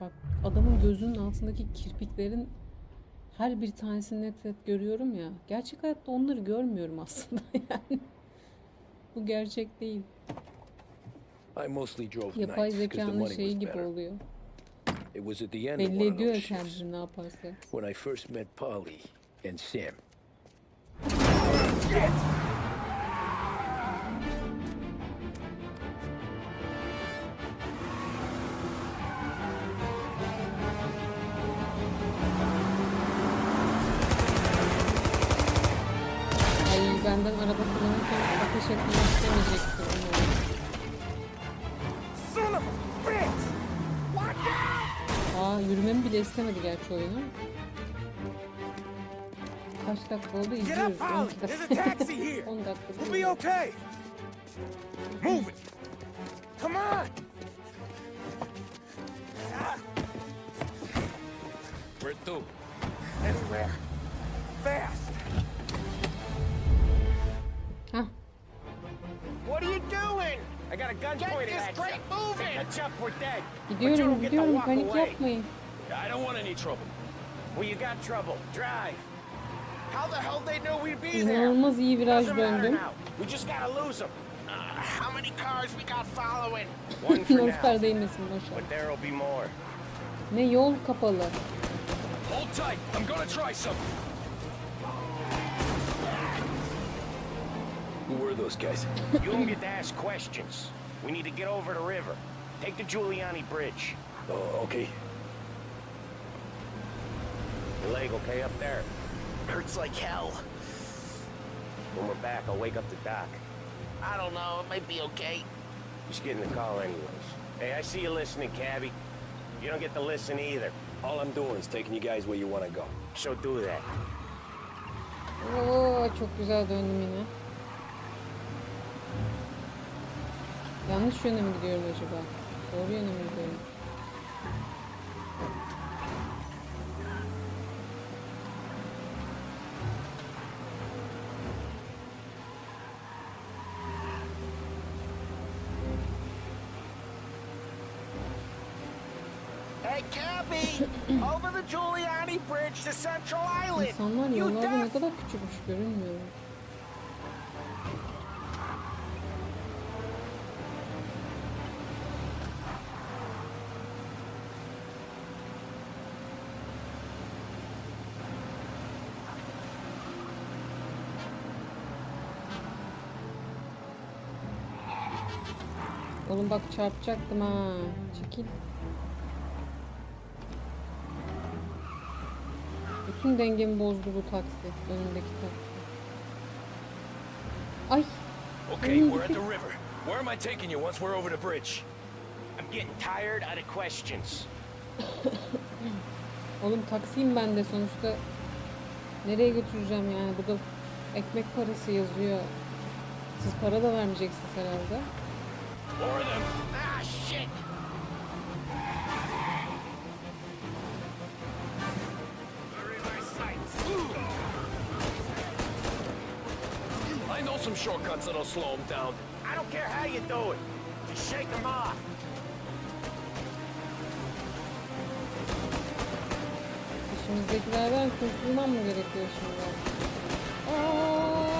Bak adamın gözünün altındaki kirpiklerin her bir tanesini net net görüyorum ya. Gerçek hayatta onları görmüyorum aslında yani. Bu gerçek değil. I mostly drove Yapay zekanın şeyi gibi better. oluyor. It was at the end of Belli ediyor kendini ne yaparsa. when I first met Polly and Sam. Benden araba kullanırken ateş etmeyi istemeyecektir umarım. Aa yürümemi bile istemedi gerçi oyunu. Kaç dakika oldu izliyoruz. up, Polly! 12 There's a dakika. taxi here! 10 dakika. We'll be okay! Move it! Come on! Where to? anywhere. Fast! Gun pointed at you. moving! Catch up, we're dead. But you gidiyorum get gidiyorum walk panik away. yapmayın. I don't want any trouble. Well, you got trouble. Drive. How the hell they know we'd be there? İnanılmaz iyi viraj döndüm. We just gotta lose them. Uh, how many cars we got following? One for now. But there'll be more. Ne yol kapalı. Hold tight. I'm gonna try something. Who were those guys? You don't get to ask questions. We need to get over the river. Take the Giuliani Bridge. Oh, okay. Your leg okay up there? Hurts like hell. When we're back, I'll wake up the doc. I don't know. It might be okay. Just getting the call anyways. Hey, I see you listening, cabbie. You don't get to listen either. All I'm doing is taking you guys where you want to go. So do that. Oo çok güzel döndüm yine. Yanlış yöne mi gidiyorum acaba? Doğru yöne mi gidiyorum? Hey, cabbie! over the Giuliani Bridge to Central Island. İnsanlar You yollarda ne kadar küçükmüş görünmüyor. Oğlum bak çarpacaktım ha. Çekil. Bütün dengemi bozdu bu taksi. Önündeki taksi. Ay. Okay, we're at the river. Where am I taking you once we're over the bridge? I'm getting tired out of questions. Oğlum taksiyim ben de sonuçta. Nereye götüreceğim yani? Burada ekmek parası yazıyor. Siz para da vermeyeceksiniz herhalde. More of them. Ah, shit! I know some shortcuts that'll slow them down. I don't care how you do it. Just shake them off. İşimizdekilerden kurtulmam mı gerekiyor şimdi? Aa!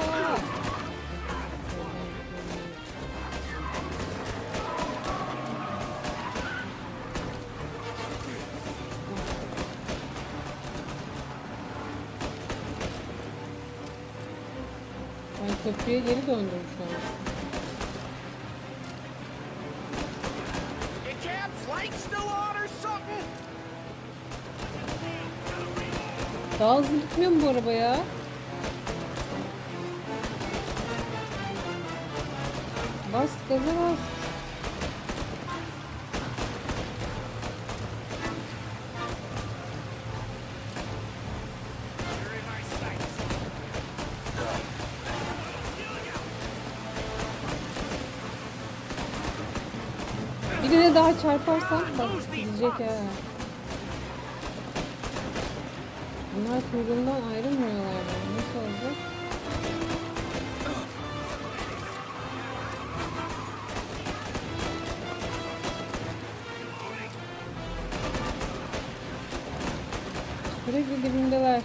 Köprüye geri döndüm şu an. Daha hızlı gitmiyor mu bu araba ya? Bas gaza bas. Birine daha çarparsam bak gidecek ha. Bunlar kurgundan ayrılmıyorlar. Nasıl olacak? Sürekli dibimdeler.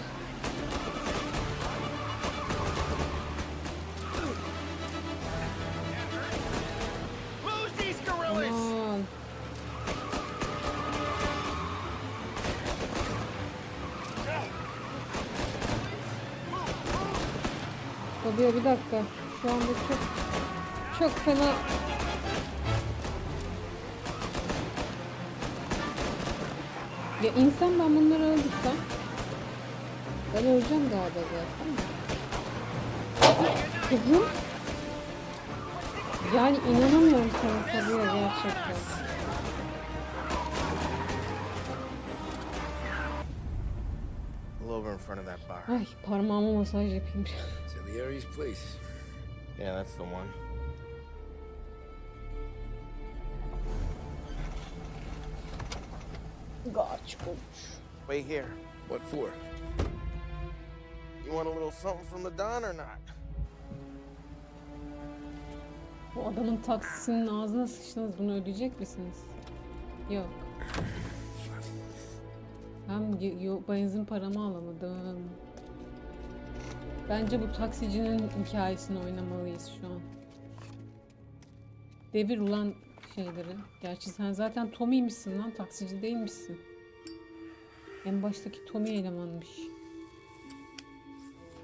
Fabio bir dakika. Şu anda çok çok fena Ya insan ben bunları öldürsem ben öleceğim galiba zaten. Kızım yani inanamıyorum sana Fabio gerçekten. Over in front of that bar. Ay parmağıma masaj yapayım. Salieri's place. Yeah, that's the one. Olmuş. Wait here. What for? You want a little something from the Don or not? Bu adamın taksisinin ağzına sıçtınız. Bunu ödeyecek misiniz? Yok. Hem y- yo- benzin paramı alamadım. Bence bu taksicinin hikayesini oynamalıyız şu an. Devir ulan şeyleri. Gerçi sen zaten Tommy'mişsin lan. Taksici değilmişsin. En baştaki Tommy elemanmış.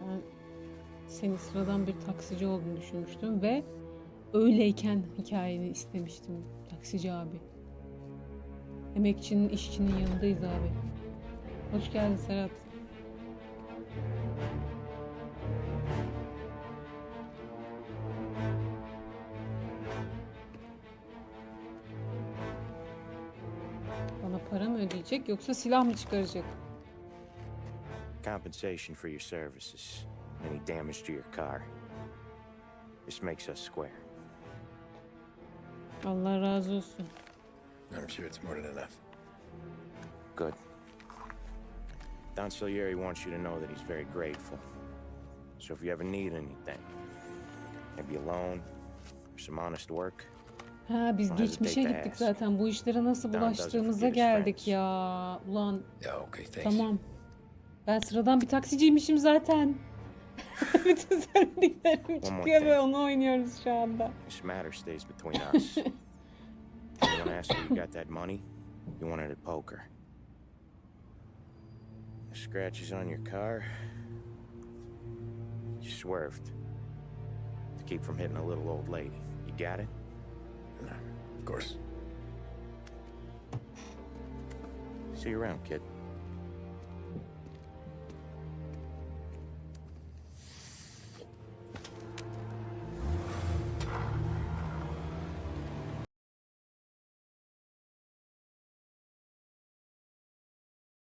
Ben senin sıradan bir taksici olduğunu düşünmüştüm ve öyleyken hikayeni istemiştim taksici abi. Emekçinin, işçinin yanındayız abi. Hoş geldin Serhat. Bana para mı ödeyecek yoksa silah mı çıkaracak? Compensation for your services. Any damage to your car. This makes us square. Allah razı olsun. I'm sure it's more than enough. Good. Don Salieri wants you to know that he's very grateful. So if you ever need anything, maybe a loan or some honest work, Ha biz geçmişe gittik ask. zaten. Bu işlere nasıl bulaştığımıza geldik ya. Ulan Yeah, okay, thanks. tamam. Ben sıradan bir taksiciymişim zaten. Bütün söylediklerim çıkıyor ve onu oynuyoruz şu anda. this matter stays between us. Anyone where you got that money, you won it poker. The scratches on your car, you swerved to keep from hitting a little old lady. You got it? Of course. See you around, kid.